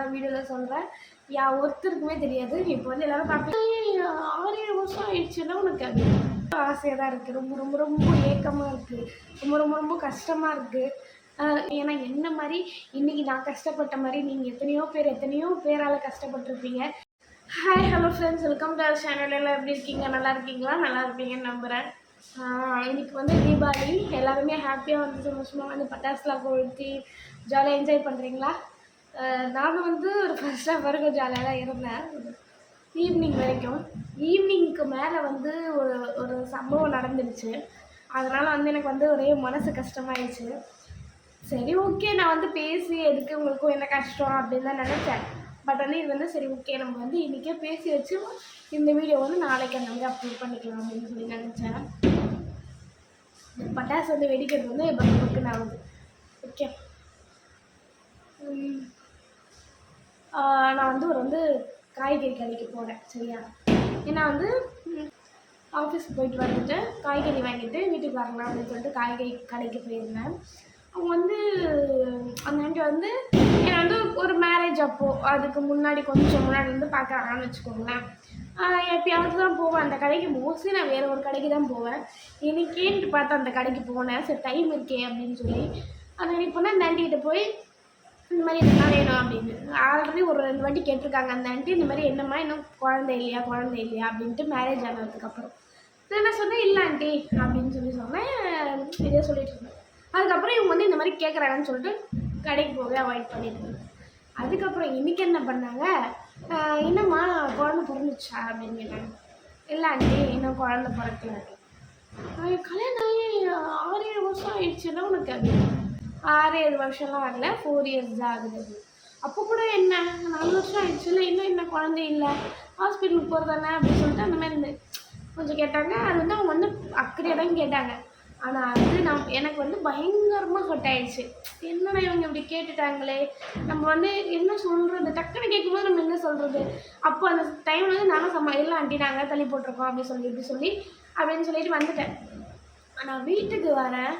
தான் வீடியோவில் சொல்கிறேன் யா ஒருத்தருக்குமே தெரியாது. இப்போ வந்து எல்லோரும் பார்ப்பீங்க ஆறு ஏழு வருஷம் ஆயிடுச்சுன்னா உனக்கு அது ஆசையாக தான் இருக்குது ரொம்ப ரொம்ப ரொம்ப ஏக்கமாக இருக்குது ரொம்ப ரொம்ப ரொம்ப கஷ்டமாக இருக்குது ஏன்னா என்ன மாதிரி இன்றைக்கி நான் கஷ்டப்பட்ட மாதிரி நீங்கள் எத்தனையோ பேர் எத்தனையோ பேரால் கஷ்டப்பட்டிருப்பீங்க. Hi hello friends welcome to our channel எல்லாம் எப்படி இருக்கீங்க? நல்லா இருக்கீங்களா? நல்லா இருப்பீங்கன்னு நம்புகிறேன் இன்றைக்கி இன்னைக்கு வந்து தீபாவளி. எல்லாருமே ஹாப்பியாக வந்து சந்தோஷமாக வந்து பட்டாசுலாம் கொளுத்தி ஜாலியாக என்ஜாய் பண்ணுறீங்களா நான் வந்து ஒரு ஃபர்ஸ்ட் ஆஃப் வரைக்கும் ஜாலியாக தான் இருந்தேன். ஈவினிங் வரைக்கும். ஈவினிங்க்கு மேலே வந்து ஒரு ஒரு சம்பவம் நடந்துடுச்சு அதனால் வந்து எனக்கு வந்து ஒரே மனசு கஷ்டமாயிடுச்சு. சரி ஓகே நான் வந்து பேசி எதுக்கு உங்களுக்கும் என்ன கஷ்டம் அப்படின்னு தான் நினச்சேன். பட் வந்து இது வந்து சரி ஓகே நம்ம வந்து இன்றைக்கே பேசி வச்சு இந்த வீடியோ வந்து நாளைக்கு அந்த மாதிரி அப்லோட் பண்ணிக்கலாம் அப்படின்னு சொல்லி நினச்சேன். பட்டாசு வந்து வெடிக்கிறது வந்து இப்போ பக்குன்னு ஆகுது ஓகே நான் வந்து ஒரு வந்து காய்கறி கடைக்கு போனேன் சரியா? ஏன்னா வந்து ஆஃபீஸ்க்கு போயிட்டு வந்துட்டு காய்கறி வாங்கிட்டு வீட்டுக்கு வரலாம் அப்படின்னு சொல்லிட்டு காய்கறி கடைக்கு போயிருந்தேன். அவங்க வந்து அந்த ஆண்டி வந்து என்னை வந்து ஒரு மேரேஜ் அப்போது அதுக்கு முன்னாடி கொஞ்சம் முன்னாடி வந்து பார்க்குறாங்கன்னு வச்சுக்கோங்களேன். எப்பயாவது தான் போவேன். அந்த கடைக்கு மோஸ்ட்லி நான் வேறு ஒரு கடைக்கு தான் போவேன். இன்னைக்கேன்ட்டு பார்த்து அந்த கடைக்கு போனேன். சரி டைம் இருக்கே அப்படின்னு சொல்லி. அந்த கடைக்கு போனால் அந்த ஆண்டிகிட்ட போய் இந்த மாதிரி என்ன வேணும் அப்படின்னு. ஆல்ரெடி ஒரு ரெண்டு வாட்டி கேட்டிருக்காங்க. அந்த ஆண்டி இந்த மாதிரி என்னம்மா இன்னும் குழந்தை இல்லையா குழந்தை இல்லையா அப்படின்ட்டு மேரேஜ் ஆனதுக்கப்புறம் நான் என்ன சொன்னேன்? இல்லை ஆண்டி அப்படின்னு சொல்லி சொன்னேன். இதே சொல்லிட்டு இருந்தேன். அதுக்கப்புறம் இவங்க வந்து இந்த மாதிரி கேட்குறாங்கன்னு சொல்லிட்டு கடைக்கு போகவே அவாய்ட் பண்ணியிருந்தேன் அதுக்கப்புறம் இன்னைக்கு என்ன பண்ணாங்க? என்னம்மா குழந்தை பிறந்துச்சா? அப்படின்னு கேட்டாங்க. இல்லை ஆண்டி இன்னும் குழந்தை பிறக்கல. கல்யாணம் ஆகி ஆறு ஏழு வருஷம் ஆயிடுச்சுன்னா உனக்கு? அப்படின்னு. ஆறு ஏழு வருஷம்லாம் வரல ஃபோர் இயர்ஸ் தான் ஆகுது அப்போ கூட என்ன? நாலு வருஷம் ஆயிடுச்சுல இன்னும் என்ன? குழந்தை இல்லை. ஹாஸ்பிட்டலுக்கு போகிறதானே அப்படின்னு சொல்லிட்டு அந்த மாதிரி இருந்து கொஞ்சம் கேட்டாங்க. அது வந்து அவங்க வந்து அக்கறையாக தான் கேட்டாங்க. ஆனால் அது நம் எனக்கு வந்து பயங்கரமாக ஹர்ட் ஆயிடுச்சு. என்னடா இவங்க இப்படி கேட்டுட்டாங்களே? நம்ம வந்து என்ன சொல்கிறது டக்குன்னு கேட்கும்போது நம்ம என்ன சொல்கிறது அப்போ அந்த டைமில் வந்து நானும் சம்மா இல்லை ஆண்டி நாங்கள் தள்ளி போட்டிருக்கோம் அப்படின்னு சொல்லி இப்படி சொல்லி அப்படின்னு சொல்லிட்டு வந்துட்டேன். ஆனால் வீட்டுக்கு வரேன்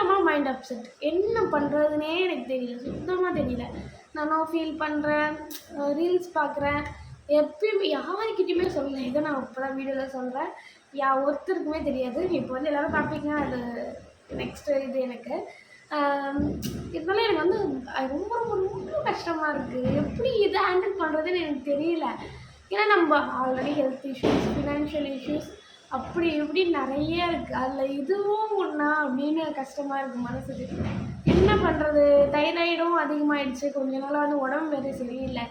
பயங்கரமாக மைண்ட் அப்செட் என்ன பண்ணுறதுனே எனக்கு தெரியல. சுத்தமாக தெரியல. நானும் ஃபீல் பண்ணுறேன் ரீல்ஸ் பார்க்குறேன் எப்பயுமே யாருக்கிட்டையுமே சொல்லலை. இதை நான் இப்போ தான் வீடியோவில் சொல்கிறேன் யா ஒருத்தருக்குமே தெரியாது. இப்போ வந்து எல்லோரும் பார்ப்பீங்க அது நெக்ஸ்ட் இது எனக்கு. இதனால எனக்கு வந்து அது ரொம்ப ரொம்ப ரொம்ப கஷ்டமாக இருக்குது எப்படி இதை ஹேண்டில் பண்ணுறதுன்னு எனக்கு தெரியல. ஏன்னா நம்ம already health issues financial issues அப்படி இப்படி நிறைய இருக்குது அதில் இதுவும் ஒன்றா அப்படின்னு கஷ்டமாக இருக்குது மனசுக்கு. என்ன பண்ணுறது தைராய்டும் அதிகமாகிடுச்சு கொஞ்ச நாளாக வந்து உடம்பு வேறு சரியில்லை.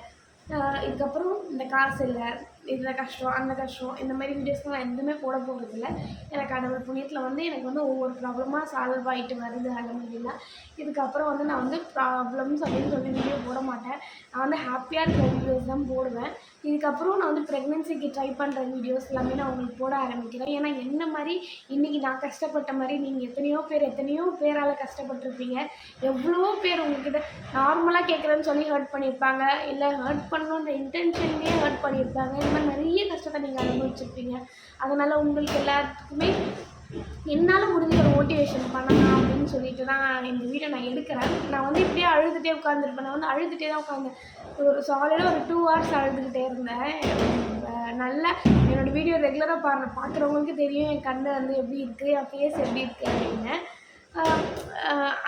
இதுக்கப்புறம் இந்த காசு இல்லை இதில் கஷ்டம் அந்த கஷ்டம் இந்த மாதிரி வீடியோஸ்லாம் நான் எதுவுமே போட போகிறதில்ல எனக்கு கடவுள் புண்ணியத்தில் வந்து எனக்கு வந்து ஒவ்வொரு ப்ராப்ளமாக சால்வ் ஆகிட்டு வருது. அலமதுல்லா இதுக்கப்புறம் வந்து நான் வந்து ப்ராப்ளம்ஸ் அப்படின்னு சொல்லி வீடியோ போட மாட்டேன். நான் வந்து ஹாப்பியாக இருக்கிற வீடியோஸ் தான் போடுவேன். இதுக்கப்புறம் நான் வந்து ப்ரெக்னென்சிக்கு ட்ரை பண்ணுற வீடியோஸ் எல்லாமே நான் உங்களுக்கு போட ஆரம்பிக்கிறேன். ஏன்னா என்ன மாதிரி இன்றைக்கி நான் கஷ்டப்பட்ட மாதிரி நீங்கள் எத்தனையோ பேர் எத்தனையோ பேரால் கஷ்டப்பட்டிருப்பீங்க. எவ்வளோ பேர் உங்ககிட்ட நார்மலாக கேட்குறேன்னு சொல்லி ஹர்ட் பண்ணியிருப்பாங்க. இல்லை ஹர்ட் பண்ணணுன்ற இன்டென்ஷன்லேயே ஹர்ட் பண்ணியிருப்பாங்க. இந்த மாதிரி நிறைய கஷ்டத்தை நீங்கள் அனுபவிச்சிருப்பீங்க. அதனால் உங்களுக்கு எல்லாத்துக்குமே என்னால் முடிஞ்ச ஒரு மோட்டிவேஷன் பண்ணலாம் அப்படின்னு சொல்லிட்டு தான் இந்த வீடியோ நான் எடுக்கிறேன். நான் வந்து இப்படியே அழுதுகிட்டே உட்காந்துருப்பேன் நான் வந்து அழுதுகிட்டே தான் உட்காந்தேன் ஒரு சாலிடாக ஒரு டூ ஹவர்ஸ் அழுதுகிட்டே இருந்தேன். நல்ல நல்லா என்னோடய வீடியோ ரெகுலராக பாரு பார்க்குறவங்களுக்கு தெரியும் என் கண்ணு வந்து எப்படி இருக்குது என் ஃபேஸ் எப்படி இருக்குது அப்படின்னு.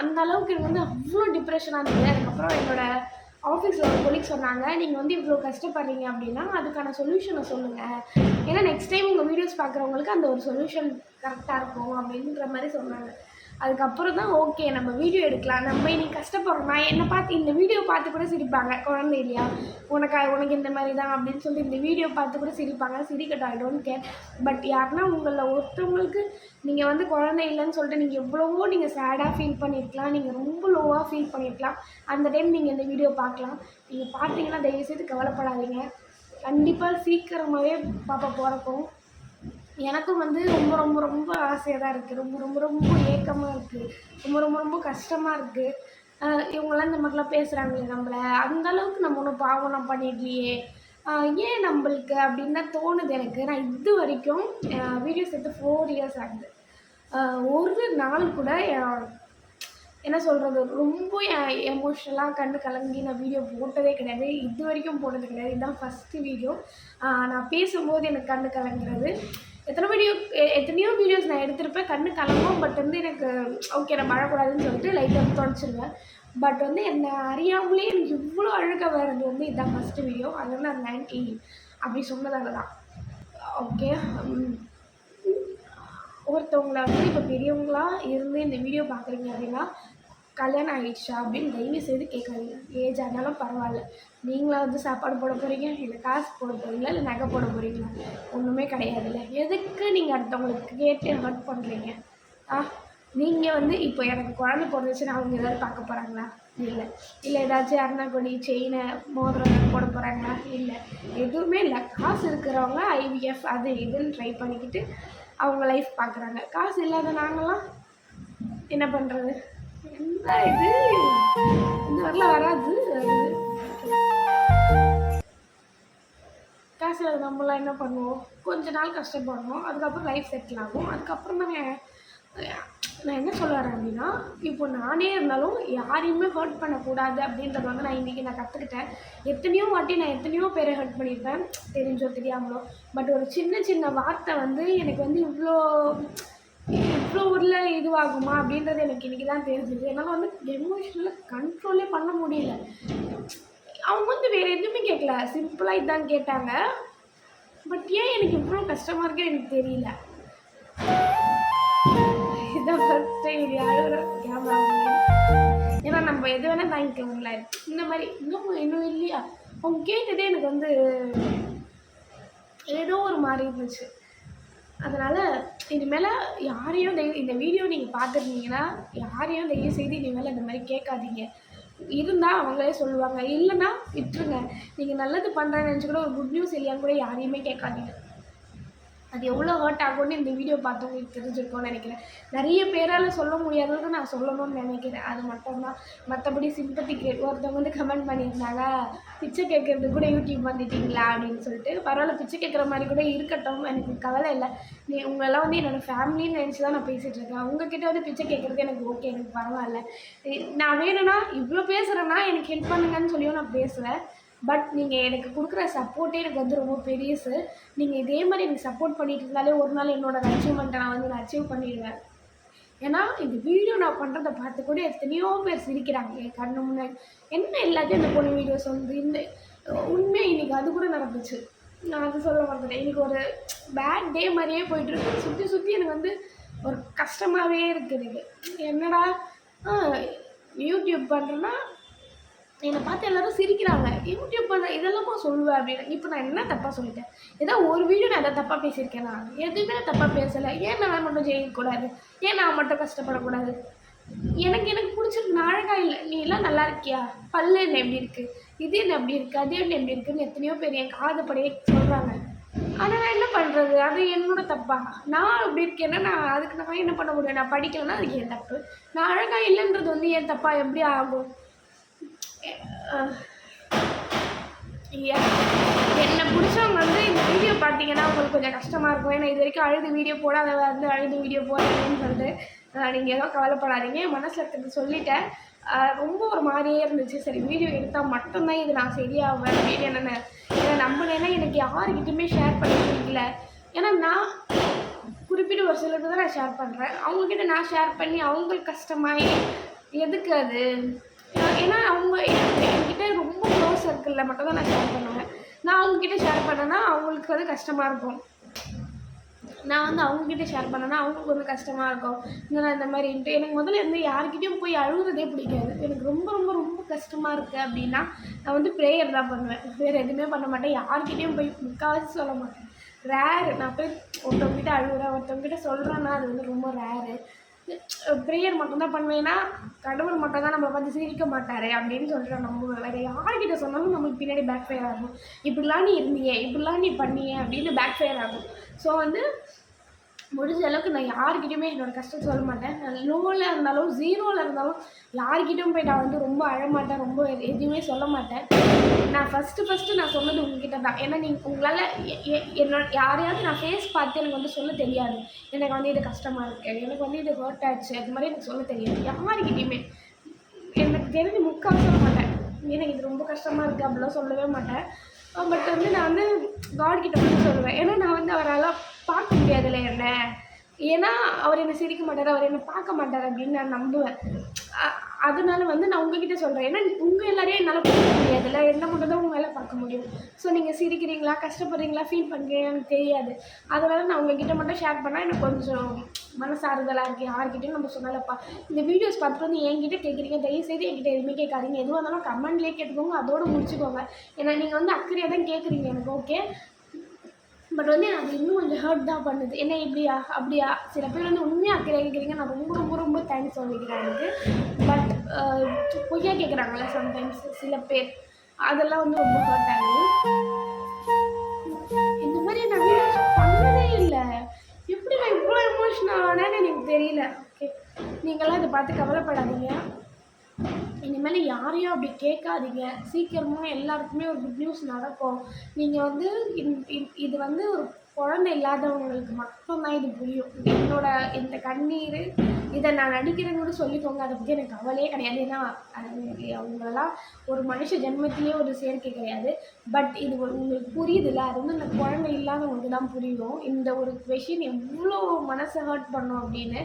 அந்த அளவுக்கு எனக்கு வந்து அவ்வளோ டிப்ரெஷனாக இருந்தது. அதுக்கப்புறம் என்னோடய ஆஃபீஸில் ஒரு கொலீக் சொன்னாங்க நீங்கள் வந்து இவ்வளோ கஷ்டப்படுறீங்க அப்படின்னா அதுக்கான சொல்யூஷனை சொல்லுங்கள் ஏன்னா நெக்ஸ்ட் டைம் உங்கள் வீடியோஸ் பார்க்குறவங்களுக்கு அந்த ஒரு சொல்யூஷன் கரெக்டாக இருக்கும் அப்படின்ற மாதிரி சொன்னாங்க. அதுக்கப்புறம் தான் ஓகே நம்ம வீடியோ எடுக்கலாம். நம்ம இன்னைக்கு கஷ்டப்படுறோம்? நான் என்னை பார்த்து இந்த வீடியோ பார்த்து கூட சிரிப்பாங்க. குழந்தை இல்லையா? உனக்கு உனக்கு இந்த மாதிரி தான் அப்படின்னு சொல்லி இந்த வீடியோ பார்த்து கூட சிரிப்பாங்க. சிரிக்கட்டும் ஐ டோன்ட் கேர் பட் யாருன்னா உங்களில் ஒருத்தவங்களுக்கு நீங்கள் வந்து குழந்தை இல்லைன்னு சொல்லிட்டு நீங்கள் எவ்வளவோ நீங்கள் சேடாக ஃபீல் பண்ணியிருக்கலாம் நீங்கள் ரொம்ப லோவாக ஃபீல் பண்ணியிருக்கலாம் அந்த டைம் நீங்கள் இந்த வீடியோ பார்க்கலாம். நீங்கள் பார்த்தீங்கன்னா தயவுசெய்து கவலைப்படாதீங்க. கண்டிப்பாக சீக்கிரமாகவே பாப்பா பிறக்கும் எனக்கும் வந்து ரொம்ப ரொம்ப ரொம்ப ஆசையாக தான் இருக்குது ரொம்ப ரொம்ப ரொம்ப ஏக்கமாக இருக்குது ரொம்ப ரொம்ப ரொம்ப கஷ்டமாக இருக்குது இவங்கெல்லாம் இந்த மாதிரிலாம் பேசுகிறாங்களே நம்மளை. அந்தளவுக்கு நம்ம ஒன்றும் பாவம் நான் பண்ணிடலையே ஏன் நம்மளுக்கு அப்படின்னு தான் தோணுது எனக்கு. நான் இது வரைக்கும் வீடியோஸ் எடுத்து ஃபோர் இயர்ஸ் ஆகுது. ஒரு நாள் கூட என்ன சொல்கிறது ரொம்ப எமோஷ்னலாக கண்டு கலங்கி நான் வீடியோ போட்டதே கிடையாது. இது வரைக்கும் போட்டது கிடையாது. இதுதான் ஃபஸ்ட்டு வீடியோ நான் பேசும்போது எனக்கு கண்டு கலங்குறது. எத்தனை வீடியோ எத்தனையோ வீடியோஸ் நான் எடுத்திருப்பேன். கண்ணு கலங்கும் பட் வந்து எனக்கு ஓகே நான் மழக்கூடாதுன்னு சொல்லிட்டு லைட்டாக தொடச்சிருவேன். பட் வந்து என்னை அறியாமலே எனக்கு இவ்வளோ அழுக வர்றது வந்து இதுதான் ஃபஸ்ட்டு வீடியோ அது வந்து அந்த அப்படி சொன்னதால தான். ஓகே um, ஒருத்தவங்கள வந்து இப்போ பெரியவங்களாக இருந்து இந்த வீடியோ பார்க்குறீங்க அப்படின்னா கல்யாணம் ஆகிடுச்சா அப்படின்னு தயவு செய்து கேட்காதீங்க. ஏஜ் ஆனாலும் பரவாயில்ல. நீங்களா வந்து சாப்பாடு போட போகிறீங்க இல்லை காசு போட போகிறீங்களா இல்லை நகை போட போகிறீங்களா ஒன்றுமே கிடையாதுல்ல. எதுக்கு நீங்கள் அடுத்தவங்களுக்கு கேட்டு ஹர்ட் பண்ணுறீங்க ஆ நீங்கள் வந்து இப்போ எனக்கு குழந்தை பிறந்துச்சுன்னா அவங்க ஏதாவது பார்க்க போகிறாங்களா இல்லை. இல்லை ஏதாச்சும் அருணாக்கொடி செயினை மோதிரம் போட போகிறாங்களா இல்லை. எதுவுமே இல்லை. காசு இருக்கிறவங்க ஐவிஎஃப் அது இதுன்னு ட்ரை பண்ணிக்கிட்டு அவங்க லைஃப் பார்க்குறாங்க. காசு இல்லாத நாங்களாம் என்ன பண்ணுறது என்ன இது இந்த மாதிரிலாம் வராது காசு இல்லாத நம்மளாம் என்ன பண்ணுவோம் கொஞ்ச நாள் கஷ்டப்படுவோம் அதுக்கப்புறம் லைஃப் செட்டில் ஆகும் அதுக்கப்புறம் நாங்கள் நான் என்ன சொல்ல வரேன் அப்படின்னா இப்போ நானே இருந்தாலும் யாரையுமே ஹர்ட் பண்ணக்கூடாது அப்படின்றத வந்து நான் இன்றைக்கி நான் கற்றுக்கிட்டேன் எத்தனையோ வாட்டி நான் எத்தனையோ பேரை ஹர்ட் பண்ணியிருப்பேன். தெரிஞ்சோ தெரியாமலோ. பட் ஒரு சின்ன சின்ன வார்த்தை வந்து எனக்கு வந்து இவ்வளோ இவ்வளோ ஊரில் இதுவாகுமா அப்படின்றது எனக்கு இன்றைக்கி தான் தெரிஞ்சுது. என்னால் வந்து எமோஷனலாக கண்ட்ரோலே பண்ண முடியல. அவங்க வந்து வேறு எதுவுமே கேட்கல சிம்பிளாக இதான் கேட்டாங்க. பட் ஏன் எனக்கு இவ்வளோ கஷ்டமாக இருக்கு எனக்கு தெரியல. இதான் ஃபஸ்ட் டைம் யாரும் கேமரா ஏன்னா நம்ம எது வேணால் தாங்கிக்கலாம்ல இந்த மாதிரி இன்னும் இன்னும் இல்லையா? அவங்க கேட்டதே எனக்கு வந்து ஏதோ ஒரு மாதிரி இருந்துச்சு. அதனால் இனிமேல் யாரையும் தயவு இந்த வீடியோ நீங்கள் பார்த்துருந்தீங்கன்னா யாரையும் தயவு செய்து இனிமேல் இந்த மாதிரி கேட்காதீங்க. இருந்தால் அவங்களே சொல்லுவாங்க. இல்லைன்னா விட்டுருங்க. நீங்கள் நல்லது பண்ணுறேன்னு நினச்சி கூட ஒரு குட் நியூஸ் இல்லையான்னு கூட யாரையுமே கேட்காதீங்க. அது எவ்வளோ ஹர்ட் ஆகும்னு இந்த வீடியோ பார்த்தவங்களுக்கு தெரிஞ்சிருக்கோம்னு நினைக்கிறேன். நிறைய பேரால் சொல்ல முடியாததை நான் சொல்லணும்னு நினைக்கிறேன். அது மட்டும்தான். மற்றபடி சிம்பத்தி ஒருத்தவங்க வந்து கமெண்ட் பண்ணியிருந்தாங்க பிச்சை கேட்கறது கூட யூடியூப் வந்துட்டீங்களா அப்படின்னு சொல்லிட்டு பரவாயில்ல பிச்சை கேட்குற மாதிரி கூட இருக்கட்டும். எனக்கு கவலை இல்லை. நீ உங்களெல்லாம் வந்து என்னோடய ஃபேமிலின்னு நினச்சி தான் நான் பேசிகிட்டு இருக்கேன். உங்ககிட்ட வந்து பிச்சை கேட்குறது எனக்கு ஓகே எனக்கு பரவாயில்ல. நான் வேணும்னா இவ்வளோ பேசுகிறேன்னா எனக்கு ஹெல்ப் பண்ணுங்கன்னு சொல்லியும் நான் பேசுவேன். பட் நீங்கள் எனக்கு கொடுக்குற சப்போர்ட்டே எனக்கு வந்து ரொம்ப பெரியசு நீங்கள் இதே மாதிரி எனக்கு சப்போர்ட் பண்ணிட்டு இருந்தாலே ஒரு நாள் என்னோட அச்சீவ்மெண்ட்டை நான் வந்து நான் அச்சீவ் பண்ணிடுவேன். ஏன்னா இந்த வீடியோ நான் பண்ணுறதை பார்த்து கூட எத்தனையோ பேர் சிரிக்கிறாங்க. என் கண்ணு முன்னாடி. என்ன எல்லாத்தையும் இந்த பொண்ணு வீடியோஸ் வந்து இந்த உண்மை இன்னைக்கு அது கூட நடந்துச்சு. நான் அது சொல்ல மாட்டேன் இன்றைக்கி ஒரு பேட் டே மாதிரியே போயிட்டு இருக்கு. சுற்றி சுற்றி எனக்கு வந்து ஒரு கஷ்டமாகவே இருக்குது எனக்கு என்னடா ஆ, யூடியூப் பண்ணுறேன்னா என்னை பார்த்து எல்லாரும் சிரிக்கிறாங்க. யூடியூப் பண்ண இதெல்லாமா சொல்லுவேன் அப்படின்னு. இப்போ நான் என்ன தப்பாக சொல்லிட்டேன்? ஏதோ ஒரு வீடியோ நான் எதாவது தப்பாக பேசியிருக்கேனா? எதுவுமே நான் தப்பாக பேசலை. ஏன் நான் மட்டும் ஜெயிக்கக்கூடாது? ஏன் நான் மட்டும் கஷ்டப்படக்கூடாது? எனக்கு எனக்கு பிடிச்சிருக்கு. நான் அழகா இல்லை. நீ எல்லாம் நல்லா இருக்கியா? பல்லு என்ன எப்படி இருக்குது இது என்ன எப்படி இருக்குது அது என்ன எப்படி இருக்குன்னு எத்தனையோ பேர் என் காதுபடியே சொல்கிறாங்க ஆனால் நான் என்ன பண்ணுறது அது என்னோட தப்பா? நான் அப்படி இருக்கேன்னா நான் அதுக்கு நான் என்ன பண்ண முடியும்? நான் படிக்கலைன்னா அதுக்கு என் தப்பு. நான் அழகா இல்லைன்றது வந்து என் தப்பா? எப்படி ஆகும்? என்னை பிடிச்சவங்க வந்து இந்த வீடியோ பார்த்தீங்கன்னா உங்களுக்கு கொஞ்சம் கஷ்டமாக இருக்கும். ஏன்னா இது வரைக்கும் அழுது வீடியோ போட அதை வந்து அழுது வீடியோ போடுறேன்னு சொல்லிட்டு நீங்கள் எதுவும் கவலைப்படாதீங்க. என் மனசில் இருக்கிறது சொல்லிட்டேன். ரொம்ப ஒரு மாதிரியே இருந்துச்சு. சரி வீடியோ எடுத்தால் மட்டும்தான் இது நான் சரியாவேன். அப்படின்னு என்னென்ன ஏன்னா நம்பினேன்னா எனக்கு யாருக்கிட்டையுமே ஷேர் பண்ண பிடிக்கல ஏன்னா நான் குறிப்பிட்ட ஒரு சிலருக்கு தான் நான் ஷேர் பண்ணுறேன் அவங்கக்கிட்ட நான் ஷேர் பண்ணி அவங்களுக்கு கஷ்டமாயி எதுக்கு அது? ஏன்னா- அவங்க என்கிட்ட ரொம்ப க்ளோஸ் சர்க்கிளில் மட்டும் தான் நான் ஷேர் பண்ணுவேன். நான் அவங்கக்கிட்ட ஷேர் பண்ணேன்னா அவங்களுக்கு வந்து கஷ்டமாக இருக்கும். நான் வந்து அவங்கக்கிட்ட ஷேர் பண்ணேன்னா அவங்களுக்கு வந்து கஷ்டமாக இருக்கும். இந்த நான் இந்த மாதிரின்ட்டு எனக்கு முதல்ல இருந்து யாருக்கிட்டையும் போய் அழுகுறதே பிடிக்காது. எனக்கு ரொம்ப ரொம்ப ரொம்ப கஷ்டமாக இருக்குது அப்படின்னா நான் வந்து ப்ரேயர் தான் பண்ணுவேன். வேறு எதுவுமே பண்ண மாட்டேன். யார்கிட்டயும் போய் முக்கால்வாசி சொல்ல மாட்டேன். ரேரு நான் போய் ஒருத்தவங்ககிட்ட அழுகுறேன் ஒருத்தவங்ககிட்ட சொல்கிறேன்னா அது வந்து ரொம்ப ரேரு ப்ரேயர் மட்டும்தான் பண்ணுவேன்னா கடவுள் மட்டும் தான் நம்மளை பார்த்து சிரிக்க மாட்டாரு அப்படின்னு சொல்லிட்டு நம்ம வேறு யார்கிட்ட சொன்னாலும் நம்மளுக்கு பின்னாடி பேக் ஃபயர் ஆகும். இப்படிலாம் நீ இருந்தீங்க இப்படிலாம் நீ பண்ணிய அப்படின்னு பேக் ஃபயர் ஆகும். ஸோ வந்து முடிஞ்ச அளவுக்கு நான் யாருக்கிட்டையுமே என்னோடய கஷ்டம் சொல்ல மாட்டேன். நான் லோவில் இருந்தாலும் ஜீரோவில் இருந்தாலும் யார்கிட்டயும் போய் நான் வந்து ரொம்ப அழமாட்டேன். ரொம்ப எதுவுமே சொல்ல மாட்டேன். நான் ஃபஸ்ட்டு ஃபஸ்ட்டு நான் சொன்னது உங்ககிட்ட தான். ஏன்னா நீங்கள் உங்களால் எ- என்னோட யாரையாவது நான் ஃபேஸ் பார்த்து எனக்கு வந்து சொல்ல தெரியாது. எனக்கு வந்து இது கஷ்டமாக இருக்குது எனக்கு வந்து இது ஹர்ட் ஆச்சு அது மாதிரி எனக்கு சொல்ல தெரியாது. யாருக்கிட்டையுமே எனக்கு தெரிஞ்சு முக்கால் சொல்ல மாட்டேன். எனக்கு இது ரொம்ப கஷ்டமாக இருக்குது அப்படிலாம் சொல்லவே மாட்டேன். பட் வந்து நான் வந்து காட் கிட்ட வந்து சொல்லுவேன். ஏன்னா நான் வந்து அவரால் பார்க்க முடியாதுல்ல என்ன. ஏன்னா அவர் என்னை சிரிக்க மாட்டார் அவர் என்னை பார்க்க மாட்டார் அப்படின்னு நான் நம்புவேன். அதனால வந்து நான் உங்ககிட்ட சொல்கிறேன் ஏன்னா உங்கள் எல்லாரையும் என்னால் பார்க்க முடியாதுல்ல. என்ன மட்டும் தான் உங்களால் பார்க்க முடியும். ஸோ நீங்கள் சிரிக்கிறீங்களா கஷ்டப்படுறீங்களா ஃபீல் பண்ணுறீங்களான்னு தெரியாது. அதனால நான் உங்ககிட்ட மட்டும் ஷேர் பண்ணால் எனக்கு கொஞ்சம் மனசாறுதலாக இருக்குது யார்கிட்டையும் நம்ம சொன்னாலப்பா இந்த வீடியோஸ் பார்த்துட்டு வந்து என்கிட்ட கேட்குறீங்க தயவுசெய்து என்கிட்ட எதுவுமே கேட்காதீங்க. எதுவாக இருந்தாலும் கமெண்ட்லேயே கேட்டுக்கோங்க அதோடு முடிச்சுக்கோங்க. ஏன்னா நீங்கள் வந்து அக்கறையாக தான் கேட்குறீங்க எனக்கு ஓகே பட் வந்து அது இன்னும் கொஞ்சம் ஹர்ட் தான் பண்ணுது. என்ன இப்படியா? அப்படியா? சில பேர் வந்து உண்மையாக அக்கறையாக கேட்குறீங்க நான் ரொம்ப ரொம்ப ரொம்ப தேங்க்ஸ் சொல்லிக்கிறேன் எனக்கு. பட் பொய்யா கேட்குறாங்களே சம்டைம்ஸ் சில பேர். அதெல்லாம் வந்து ரொம்ப ஹர்ட் ஆகுது. இவ்வளோ ஆனேன்னு எனக்கு தெரியல. ஓகே நீங்களாம் இதை பார்த்து கவலைப்படாதீங்க. இனிமேல் யாரையும் அப்படி கேட்காதீங்க. சீக்கிரமாக எல்லாருக்குமே ஒரு குட் நியூஸ் நடக்கும். நீங்கள் வந்து இது வந்து ஒரு குழந்தை இல்லாதவங்களுக்கு மட்டும்தான் இது புரியும். என்னோட இந்த கண்ணீர் இதை நான் நடிக்கிறேன்னு கூட சொல்லிக்கோங்க. அதை பற்றி எனக்கு கவலையே கிடையாது. ஏன்னா அது அவங்களெல்லாம் ஒரு மனுஷ ஜென்மத்திலே ஒரு சேர்க்கை கிடையாது. பட் இது ஒரு உங்களுக்கு புரியுதுல்ல? அது வந்து இந்த குழந்தை இல்லாதவங்களுக்கு தான் புரியும். இந்த ஒரு கொஷின் எவ்வளோ மனசை ஹர்ட் பண்ணும் அப்படின்னு.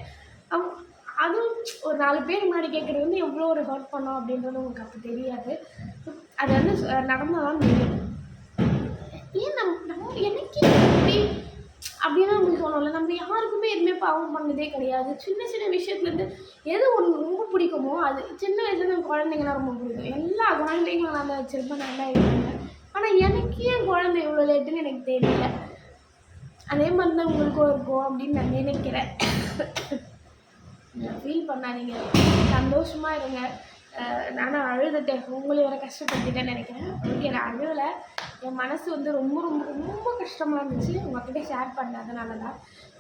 அதுவும் ஒரு நாலு பேர் முன்னாடி கேட்குறது வந்து எவ்வளோ ஒரு ஹர்ட் பண்ணோம் அப்படின்றது உங்களுக்கு அப்போ தெரியாது. அது வந்து நடந்தால் தான் தெரியும். ஏன் நம் நம்ம எனக்கு இப்படி அப்படின்னு நம்மளுக்கு தோணும்ல நம்ம யாருக்குமே எதுவுமே பாவம் பண்ணதே கிடையாது. சின்ன சின்ன விஷயத்துலேருந்து எது ஒன்று ரொம்ப பிடிக்குமோ அது சின்ன வயசுலேருந்து குழந்தைங்கலாம் ரொம்ப பிடிக்கும். எல்லா குழந்தைங்களும் நல்லா வச்சிருப்பேன் நல்லா இருப்பாங்க. ஆனால் எனக்கு ஏன் குழந்தை இவ்வளோ லேட்டுன்னு எனக்கு தெரியல. அதே மாதிரி தான் உங்களுக்கும் இருக்கும் அப்படின்னு நான் நினைக்கிறேன். ஃபீல் பண்ணாதீங்க. சந்தோஷமாக இருங்க. நானும் அழுதுட்டேன். உங்களை வர கஷ்டப்படுத்திட்டேன்னு நினைக்கிறேன். ஓகே நான் அழுகலை என் மனசு வந்து ரொம்ப ரொம்ப ரொம்ப கஷ்டமாக இருந்துச்சு. உங்ககிட்ட ஷேர் பண்ணேன் அதனால தான்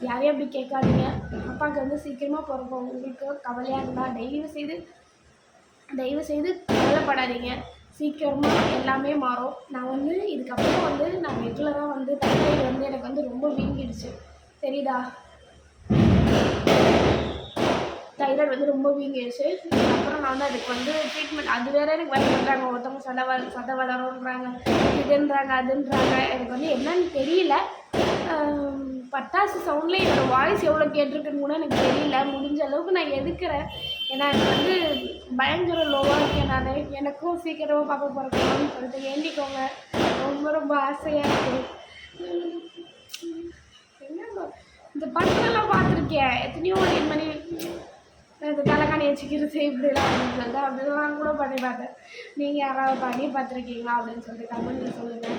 யாரையும் அப்படி கேட்காதீங்க. அப்பாவுக்கு வந்து சீக்கிரமாக பிறப்போம். உங்களுக்கு கவலையாக இருந்தால் தயவு செய்து தயவு செய்து கவலைப்படாதீங்க. சீக்கிரமாக எல்லாமே மாறும். நான் வந்து இதுக்கப்புறம் வந்து நான் ரெகுலராக வந்து தைராய்டு வந்து எனக்கு வந்து ரொம்ப வீங்கிடுச்சு. தெரியுதா? தைராய்டு வந்து ரொம்ப வீங்கிடுச்சு. அப்புறம் நான் வந்து அதுக்கு வந்து ட்ரீட்மெண்ட் அது வேற எனக்கு வேலை பண்ணுறாங்க ஒருத்தவங்க சத வ சத வளரும்ன்றாங்க இதுன்றாங்க அதுன்றாங்க. எனக்கு வந்து என்னன்னு தெரியல. பட்டாசு சவுண்டில் என்னோடய வாய்ஸ் எவ்வளோ கேட்டிருக்குன்னு கூட எனக்கு தெரியல. முடிஞ்ச அளவுக்கு நான் எதுக்குறேன் ஏன்னா எனக்கு வந்து பயங்கர லோவாக இருக்கேன் நான். எனக்கும் சீக்கிரமாக பாப்பா பிறக்கணும்னு சொல்லிட்டு வேண்டிக்கோங்க ரொம்ப ரொம்ப ஆசையாக இருக்குது என்ன இந்த படத்தெல்லாம் பார்த்துருக்கேன் எத்தனையோ ஒரு மணி இந்த தலைக்காணி வச்சுக்கிறது இப்படிலாம் அப்படின்னு சொல்லிட்டு அப்படிலாம் கூட பண்ணி பார்த்தேன். நீங்கள் யாராவது பண்ணி பார்த்துருக்கீங்களா அப்படின்னு சொல்லிட்டு கமெண்ட்டில் சொல்லுங்கள்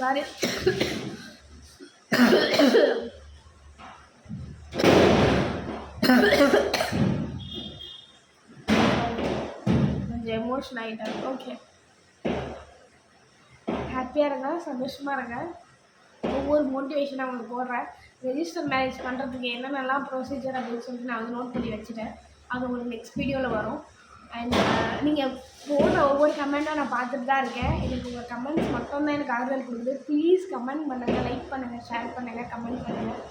ஓகே எமோஷன் ஆகிட்டேன் ஓகே ஹாப்பியாக இருங்க சந்தோஷமாக இருங்க. ஒவ்வொரு மோட்டிவேஷனாக உங்களுக்கு போடுறேன். ரெஜிஸ்டர் மேரேஜ் பண்ணுறதுக்கு என்னென்னலாம் ப்ரொசீஜர் அப்படின்னு சொல்லிட்டு நான் வந்து நோட் பண்ணி வச்சுட்டேன். அது உங்களுக்கு நெக்ஸ்ட் வீடியோவில் வரும். அண்ட் நீங்கள் போடுற ஒவ்வொரு கமெண்ட்டும் நான் பார்த்துட்டு தான் இருக்கேன். எனக்கு உங்கள் கமெண்ட்ஸ் மட்டும்தான் எனக்கு ஆறுதல் கொடுக்குது. ப்ளீஸ் கமெண்ட் பண்ணுங்கள் லைக் பண்ணுங்கள் ஷேர் பண்ணுங்கள் கமெண்ட் பண்ணுங்கள்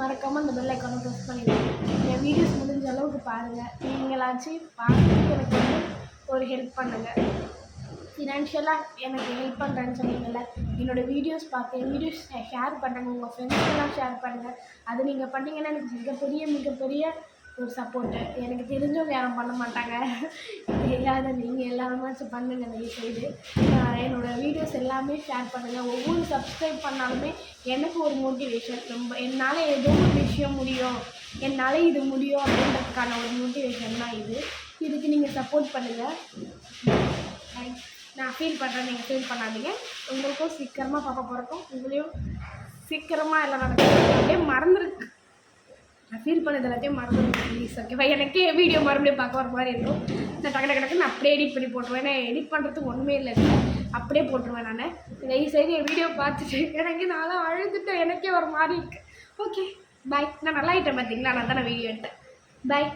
மறக்காமல் அந்த பெல் ஐக்கானை ப்ரெஸ் பண்ணிடுங்க. என் வீடியோஸ் முடிஞ்ச அளவுக்கு பாருங்கள் நீங்களாச்சும் பார்த்துட்டு எனக்கு வந்து ஹெல்ப் பண்ணுங்கள் ஃபினான்ஷியலாக எனக்கு ஹெல்ப் பண்ணுறேன்னு சொன்னீங்கல்ல என்னோடய வீடியோஸ் பார்த்து என் வீடியோஸ் ஷேர் பண்ணுங்கள் உங்கள் ஃப்ரெண்ட்ஸ்க்கெல்லாம் ஷேர் பண்ணுங்கள் அது நீங்கள் பண்ணீங்கன்னா எனக்கு மிகப்பெரிய மிகப்பெரிய ஒரு சப்போர்ட்டு எனக்கு தெரிஞ்சவங்க யாரும் பண்ண மாட்டாங்க. தெரியாத நீங்கள் எல்லாருமாச்சும் பண்ணுங்கள் தயவு செய்து என்னோடய வீடியோஸ் எல்லாமே ஷேர் பண்ணுங்கள் ஒவ்வொரு சப்ஸ்கிரைப் பண்ணாலுமே எனக்கு ஒரு மோட்டிவேஷன் ரொம்ப என்னால் ஏதோ ஒரு விஷயம் முடியும். என்னால் இது முடியும் அப்படின்றதுக்கான ஒரு மோட்டிவேஷன் தான் இது. இதுக்கு நீங்கள் சப்போர்ட் பண்ணுங்கள் நான் ஃபீல் பண்ணுறேன் நீங்கள் ஃபீல் பண்ணாதீங்க. உங்களுக்கும் சீக்கிரமாக பாப்பா பிறக்கும் உங்களையும் சீக்கிரமாக எல்லாம் நடக்கும் அப்படியே மறந்துருக்கு நான் ஃபீல் பண்ணது எல்லாத்தையும் மறந்துருக்கு ப்ளீஸ் ஓகேவா எனக்கே வீடியோ மறுபடியும் பார்க்க வர மாதிரி இருக்கும். நான் டக்கு டக்கு டக்குன்னு அப்படியே எடிட் பண்ணி போட்டுருவேன். ஏன்னா எடிட் பண்ணுறதுக்கு ஒன்றுமே இல்லை. அப்படியே போட்டுருவேன் நான். தயவு செய்து என் வீடியோ பார்த்துட்டு எனக்கு நான்லாம் அழுதுட்டேன் எனக்கே ஒரு மாதிரி இருக்கு. ஓகே பாய் நான் நல்லா ஆகிட்டேன் பார்த்தீங்களா நான் தானே வீடியோ எடுத்தேன். பாய்